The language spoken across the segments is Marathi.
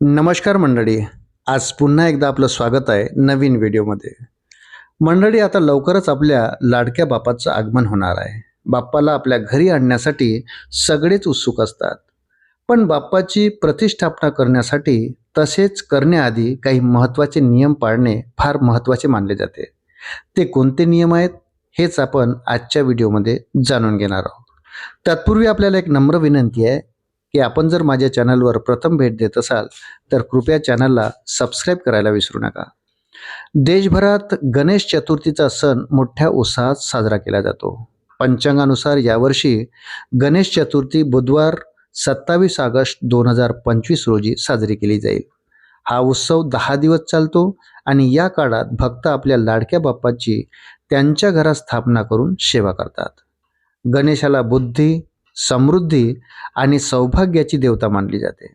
नमस्कार मंडळी. आज पुन्हा एकदा आपलं स्वागत आहे नवीन व्हिडिओमध्ये. मंडळी आता लवकरच आपल्या लाडक्या बापाचं आगमन होणार आहे. बाप्पाला आपल्या घरी आणण्यासाठी सगळेच उत्सुक असतात. पण बाप्पाची प्रतिष्ठापना करण्यासाठी तसेच करण्याआधी काही महत्त्वाचे नियम पाळणे फार महत्त्वाचे मानले जाते. ते कोणते नियम आहेत हेच आपण आजच्या व्हिडिओमध्ये जाणून घेणार आहोत. तत्पूर्वी आपल्याला एक नम्र विनंती आहे की आपण जर माझ्या चॅनलवर प्रथम भेट देत असाल तर कृपया चॅनलला सबस्क्राईब करायला विसरू नका. देशभरात गणेश चतुर्थीचा सण मोठ्या उत्साहात साजरा केला जातो. पंचांगानुसार यावर्षी गणेश चतुर्थी बुधवार सत्तावीस ऑगस्ट दोन हजार पंचवीस रोजी साजरी केली जाईल. हा उत्सव दहा दिवस चालतो आणि या काळात भक्त आपल्या लाडक्या बाप्पाची त्यांच्या घरात स्थापना करून सेवा करतात. गणेशाला बुद्धी समृद्धी आणि सौभाग्याची देवता मानली जाते.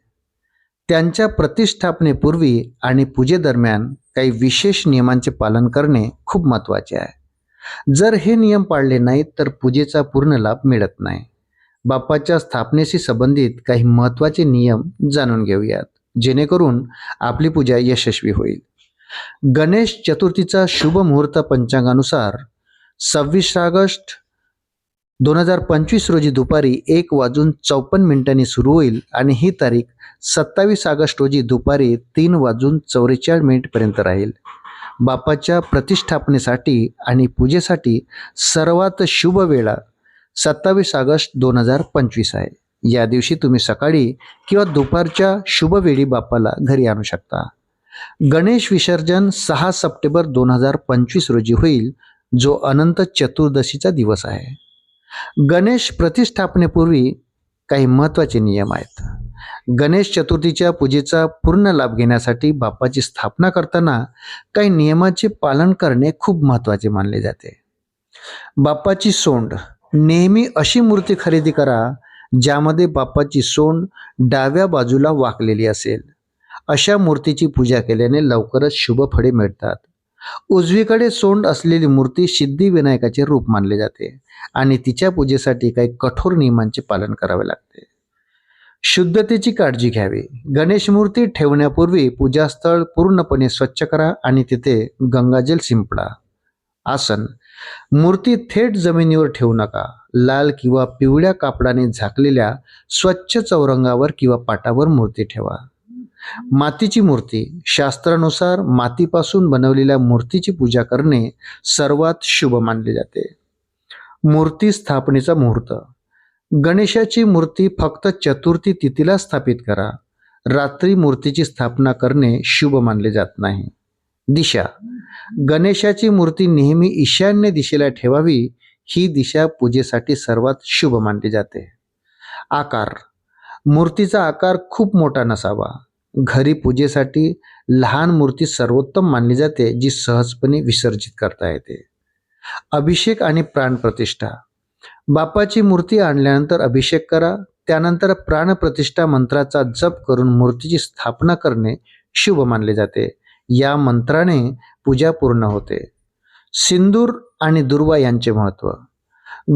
त्यांच्या प्रतिष्ठापनेपूर्वी आणि पूजेदरम्यान काही विशेष नियमांचे पालन करणे खूप महत्त्वाचे आहे. जर हे नियम पाळले नाहीत तर पूजेचा पूर्ण लाभ मिळत नाही. बाप्पाच्या स्थापनेशी संबंधित काही महत्त्वाचे नियम जाणून घेऊयात. जेणेकरून आपली पूजा यशस्वी होईल. गणेश चतुर्थीचा शुभ मुहूर्त पंचांगानुसार सव्वीस ऑगस्ट दोन हजार पंचवीस रोजी दुपारी एक वाजून चौपन्न मिनिटांनी सुरू होईल आणि ही तारीख सत्तावीस ऑगस्ट रोजी दुपारी तीन वाजून चौवेचाळीस मिनिटपर्यंत राहील. बापाच्या प्रतिष्ठापनेसाठी आणि पूजेसाठी सर्वात शुभ वेळा सत्तावीस ऑगस्ट दोन हजार पंचवीस आहे. या दिवशी तुम्ही सकाळी किंवा दुपारच्या शुभ वेळी घरी आणू शकता. गणेश विसर्जन सहा सप्टेंबर दोन हजार पंचवीस रोजी होईल जो अनंत चतुर्दशीचा दिवस आहे. गणेश प्रतिष्ठापनेपूर्वी काही महत्त्वाचे नियम आहेत. गणेश चतुर्थीच्या पूजेचा पूर्ण लाभ घेण्यासाठी बाप्पाची स्थापना करताना काही नियमाचे पालन करणे खूप महत्त्वाचे मानले जाते. बाप्पाची सोंड नेहमी अशी मूर्ती खरेदी करा ज्यामध्ये बाप्पाची सोंड डाव्या बाजूला वाकलेली असेल. अशा मूर्तीची पूजा केल्याने लवकरच शुभ फळे मिळतात. उजवीकडे सोंड असलेली मूर्ती सिद्धिविनायकाचे रूप मानले जाते आणि तिच्या पूजेसाठी काही कठोर नियमांचे पालन करावे लागते. शुद्धतेची काळजी घ्यावी. गणेश मूर्ती ठेवण्यापूर्वी पूजास्थळ पूर्णपणे स्वच्छ करा आणि तिथे गंगाजल शिंपडा. आसन. मूर्ती थेट जमिनीवर ठेवू नका. लाल किंवा पिवळ्या कापडाने झाकलेल्या स्वच्छ चौरंगावर किंवा पाटावर मूर्ती ठेवा. मातीची मूर्ती. शास्त्रानुसार मातीपासून बनवलेल्या मूर्तीची पूजा करणे सर्वात शुभ मानले जाते. मूर्ती स्थापनेचा मुहूर्त. गणेशाची मूर्ती फक्त चतुर्थी तिथीला स्थापित करा. रात्री मूर्तीची स्थापना करणे शुभ मानले जात नाही. दिशा. गणेशाची मूर्ती नेहमी ईशान्य दिशेला ठेवावी ही दिशा पूजेसाठी सर्वात शुभ मानली जाते. आकार. मूर्तीचा आकार खूप मोठा नसावा. घरी पूजेसाठी लहान मूर्ती सर्वोत्तम मानली जाते जी सहजपणे विसर्जित करता येते. अभिषेक आणि प्राणप्रतिष्ठा बाप्पाची मूर्ती आणल्यानंतर अभिषेक करा त्यानंतर प्राणप्रतिष्ठा मंत्राचा जप करून मूर्तीची स्थापना करणे शुभ मानले जाते. या मंत्राने पूजा पूर्ण होते. सिंदूर आणि दुर्वा यांचे महत्त्व.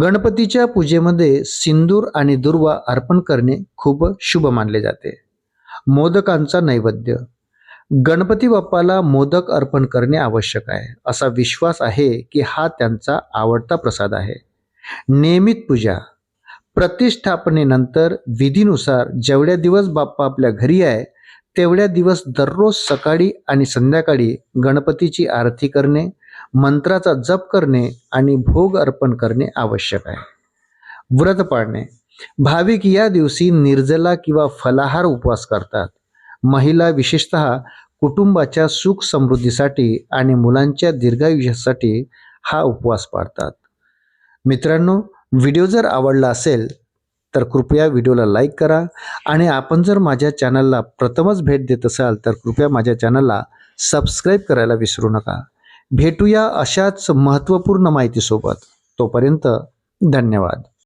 गणपतीच्या पूजेमध्ये सिंदूर आणि दुर्वा अर्पण करणे खूप शुभ मानले जाते. मोदकांचा नैवेद्य. गणपती बाप्पाला मोदक अर्पण करणे आवश्यक आहे. असा विश्वास आहे की हा त्यांचा आवडता प्रसाद आहे. नियमित पूजा. प्रतिष्ठापनेनंतर विधीनुसार जेवढ्या दिवस बाप्पा आपल्या घरी आहे तेवढ्या दिवस दररोज सकाळी आणि संध्याकाळी गणपतीची आरती करणे मंत्राचा जप करणे आणि भोग अर्पण करणे आवश्यक आहे. व्रत पाळणे. भाविक या दिवशी निर्जला किंवा फलाहार उपवास करतात. महिला विशेषत कुटुंबाच्या सुख समृद्धीसाठी आणि मुलांच्या दीर्घायुष्यासाठी हा उपवास पाळतात. मित्रांनो व्हिडिओ जर आवडला असेल तर कृपया व्हिडिओला लाईक करा आणि आपण जर माझ्या चॅनलला प्रथमच भेट देत असाल तर कृपया माझ्या चॅनलला सबस्क्राईब करायला विसरू नका. भेटूया अशाच महत्त्वपूर्ण माहितीसोबत. तोपर्यंत धन्यवाद.